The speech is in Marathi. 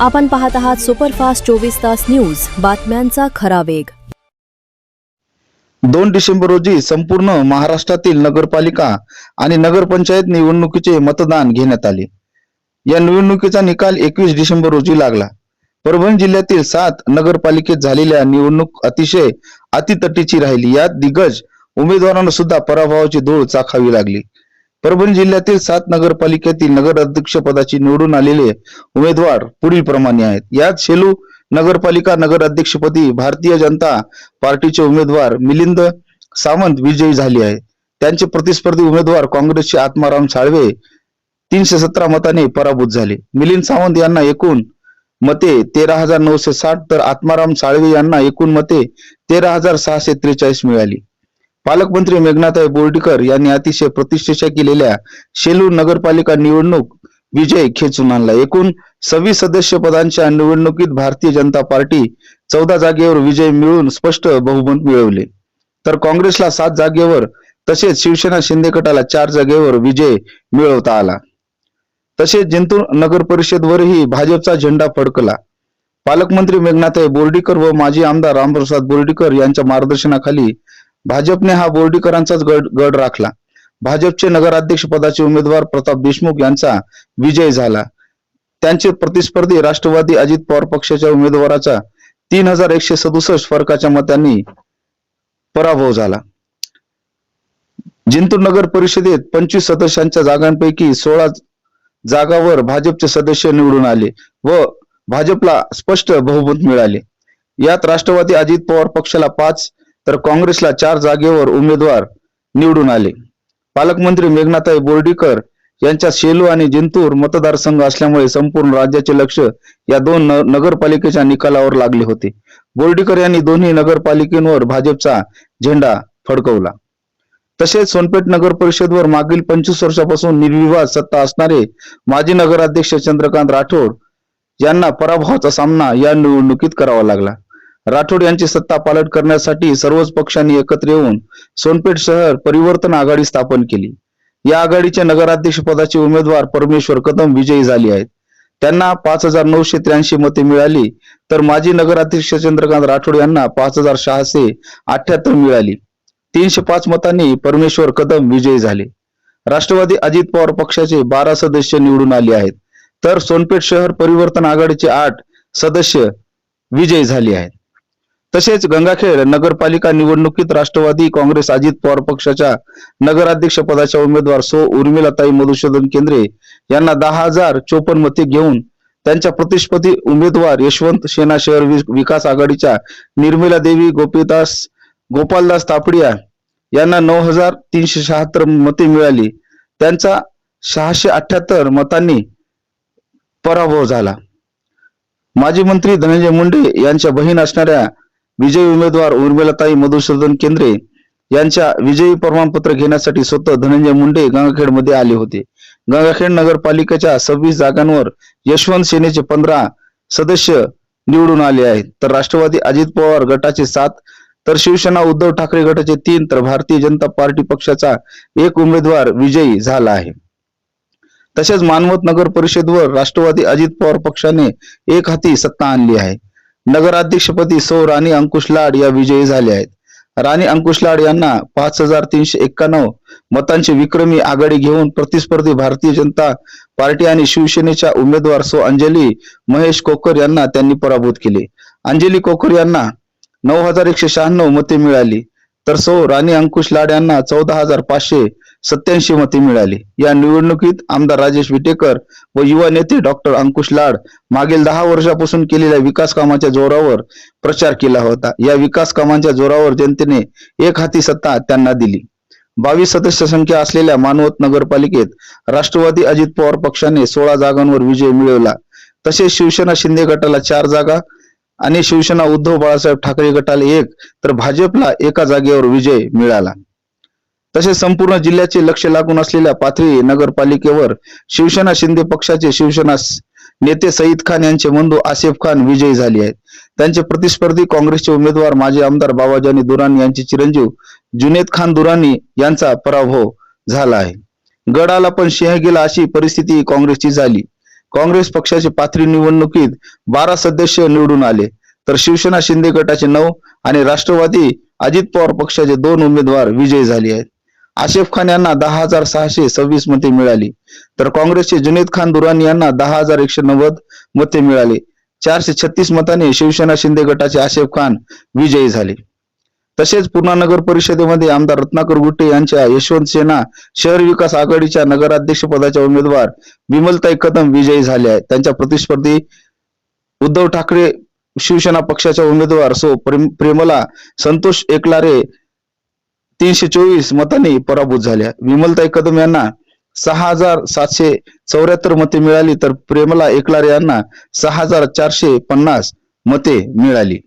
आपण पाहत आहात सुपरफास्ट चोवीस तास न्यूज. बातम्यांचा खरा वेग. दोन डिसेंबर रोजी संपूर्ण महाराष्ट्रातील नगरपालिका आणि नगरपंचायत निवडणुकीचे मतदान घेण्यात आले. या निवडणुकीचा निकाल एकवीस डिसेंबर रोजी लागला. परभणी जिल्ह्यातील सात नगरपालिकेत झालेल्या निवडणूक अतिशय अतितटीची राहिली. यात दिग्गज उमेदवारांना सुद्धा पराभवाची धूळ चाखावी लागली. परभणी जिल्ह्यातील सात नगरपालिकेतील नगर अध्यक्ष पदाची निवडून आलेले उमेदवार पुढील प्रमाणे आहेत. यात शेलू नगरपालिका नगर अध्यक्षपदी भारतीय जनता पार्टीचे उमेदवार मिलिंद सावंत विजयी झाले आहे त्यांचे प्रतिस्पर्धी उमेदवार काँग्रेसचे आत्माराम साळवे तीनशे सतरा मताने पराभूत झाले. मिलिंद सावंत यांना एकूण मते तेरा हजार नऊशे साठ तर आत्माराम साळवे यांना एकूण मते तेरा हजार सहाशे त्रेचाळीस मिळाली. पालकमंत्री मेघनाथ बोर्डीकर यांनी अतिशय प्रतिष्ठेच्या केलेल्या शेलू नगरपालिका निवडणूक विजय खेचून आणला. एकूण सव्वीस सदस्य पदांच्या निवडणुकीत भारतीय जनता पार्टी चौदा जागेवर विजय मिळवून स्पष्ट बहुमत मिळवले. तर काँग्रेसला सात जागेवर तसेच शिवसेना शिंदे गटाला चार जागेवर विजय मिळवता आला. तसेच जिंतूर नगर परिषदवरही भाजपचा झेंडा फडकला. पालकमंत्री मेघनाथ बोर्डीकर व माजी आमदार रामप्रसाद बोर्डीकर यांच्या मार्गदर्शनाखाली भाजपने हा बोर्डीकरांचाच गड गड राखला. भाजपचे नगराध्यक्ष पदाचे उमेदवार प्रताप देशमुख यांचा विजय झाला. त्यांचे प्रतिस्पर्धी राष्ट्रवादी अजित पवार पक्षाच्या उमेदवाराचा तीन हजार एकशे सदुसष्ट फरकाच्या मतांनी पराभव झाला. जिंतूर नगर परिषदेत पंचवीस सदस्यांच्या जागांपैकी सोळा जागावर भाजपचे सदस्य निवडून आले व भाजपला स्पष्ट बहुमत मिळाले. यात राष्ट्रवादी अजित पवार पक्षाला पाच तर काँग्रेसला चार जागेवर उमेदवार निवडून आले. पालकमंत्री मेघनाथाई बोर्डीकर यांच्या शेलू आणि जिंतूर मतदारसंघ असल्यामुळे संपूर्ण राज्याचे लक्ष या दोन नगरपालिकेच्या निकालावर लागले होते. बोर्डीकर यांनी दोन्ही नगरपालिकेवर भाजपचा झेंडा फडकवला. तसेच सोनपेठ नगर परिषदवर मागील पंचवीस वर्षापासून निर्विवाद सत्ता असणारे माजी नगराध्यक्ष चंद्रकांत राठोड यांना पराभवाचा सामना या निवडणुकीत करावा लागला. राठोड यांची सत्ता पालट करण्यासाठी सर्वच पक्षांनी एकत्र येऊन सोनपेठ शहर परिवर्तन आघाडी स्थापन केली. या आघाडीच्या नगराध्यक्ष पदाचे उमेदवार परमेश्वर कदम विजयी झाले आहेत. त्यांना पाच हजार नऊशे त्र्याऐंशी मते मिळाली तर माजी नगराध्यक्ष चंद्रकांत राठोड यांना पाच हजार सहाशे अठ्याहत्तर मिळाली. तीनशे पाच मतांनी परमेश्वर कदम विजयी झाले. राष्ट्रवादी अजित पवार पक्षाचे बारा सदस्य निवडून आले आहेत तर सोनपेठ शहर परिवर्तन आघाडीचे आठ सदस्य विजयी झाले आहेत. तसेच गंगाखेड नगरपालिका निवडणुकीत राष्ट्रवादी काँग्रेस अजित पवार पक्षाच्या नगराध्यक्ष पदाच्या उमेदवार सो उर्मिलाताई मधुसूदन केंद्रे यांना दहा हजार चोपन्न मते घेऊन त्यांच्या प्रतिस्पर्धी उमेदवार यशवंत सेना शहर विकास आघाडीच्या निर्मिला देवी गोपीदास गोपालदास तापडिया यांना नऊ हजार तीनशे शहात्तर मते मिळाली. त्यांचा सहाशे अठ्याहत्तर मतांनी पराभव झाला. माजी मंत्री धनंजय मुंडे यांच्या बहीण असणाऱ्या विजयी उमेदवार उर्मिलाताई मधुसूदन केंद्रे यांच्या विजयी प्रमाणपत्र घेण्यासाठी स्वतः धनंजय मुंडे गंगाखेडमध्ये आले होते. गंगाखेड नगरपालिकेच्या सव्वीस जागांवर यशवंत सेनेचे पंधरा सदस्य निवडून आले आहेत. तर राष्ट्रवादी अजित पवार गटाचे सात तर शिवसेना उद्धव ठाकरे गटाचे तीन तर भारतीय जनता पार्टी पक्षाचा एक उमेदवार विजयी झाला आहे. तसेच मानवत नगर परिषदवर राष्ट्रवादी अजित पवार पक्षाने एक हाती सत्ता आणली आहे. नगराध्यक्षपदी सौ राणी अंकुश लाड या विजयी झाल्या आहेत. राणी अंकुश लाड यांना पाच हजार तीनशे एक्क्याण्णव मतांची विक्रमी आघाडी घेऊन प्रतिस्पर्धी भारतीय जनता पार्टी आणि शिवसेनेच्या उमेदवार सो अंजली महेश कोकर यांना त्यांनी पराभूत केले. अंजली कोकर यांना नऊ हजार एकशे शहाण्णव मते मिळाली. तर सौ राणी अंकुश लाड यांना चौदा हजार पाचशे सत्याऐंशी मते मिळाली. या निवडणुकीत आमदार राजेश विटेकर व युवा नेते डॉक्टर अंकुश लाड मागील दहा वर्षापासून केलेल्या विकास कामाच्या जोरावर प्रचार केला होता. या विकास कामांच्या जोरावर जनतेने एक हाती सत्ता त्यांना दिली. बावीस सदस्य संख्या असलेल्या मानवत नगरपालिकेत राष्ट्रवादी अजित पवार पक्षाने सोळा जागांवर विजय मिळवला. तसेच शिवसेना शिंदे गटाला चार जागा आणि शिवसेना उद्धव बाळासाहेब ठाकरे गटाला एक तर भाजपला एका जागेवर विजय मिळाला. तसेच संपूर्ण जिल्ह्याचे लक्ष लागून असलेल्या पाथरी नगरपालिकेवर शिवसेना शिंदे पक्षाचे शिवसेना नेते सईद खान यांचे बंधू आसिफ खान विजयी झाले आहेत. त्यांचे प्रतिस्पर्धी काँग्रेसचे उमेदवार माजी आमदार बाबाजानी दुरानी यांचे चिरंजीव जुनेद खान दुरानी यांचा पराभव झाला आहे. गडाला पण सिंह गेला अशी परिस्थिती काँग्रेसची झाली. काँग्रेस पक्षाचे पाथरी निवडणुकीत बारा सदस्य निवडून आले. तर शिवसेना शिंदे गटाचे नऊ आणि राष्ट्रवादी अजित पवार पक्षाचे दोन उमेदवार विजयी झाले आहेत. आशिफ खान यांना दहा हजार सहाशे सव्वीस मते मिळाली. तर काँग्रेसचे जुनेद खान दुरानी यांना दहा हजार एकशे नव्वद मते मिळाली. चारशे छत्तीस मताने शिवसेना शिंदे गटाचे आशिफ खान विजयी झाले. तसेच पूर्णा नगर परिषदेमध्ये आमदार रत्नाकर गुट्टे यांच्या यशवंत सेना शहर विकास आघाडीच्या नगराध्यक्ष पदाच्या उमेदवार विमलताई कदम विजयी झाले आहेत. त्यांच्या प्रतिस्पर्धी उद्धव ठाकरे शिवसेना पक्षाच्या उमेदवार सो प्रेम- प्रेमला संतोष एकलारे तीनशे चोवीस मतांनी पराभूत झाल्या. विमलताई कदम यांना सहा हजार सातशे चौऱ्याहत्तर मते मिळाली तर प्रेमला एकलारे यांना सहा हजार चारशे पन्नास मते मिळाली.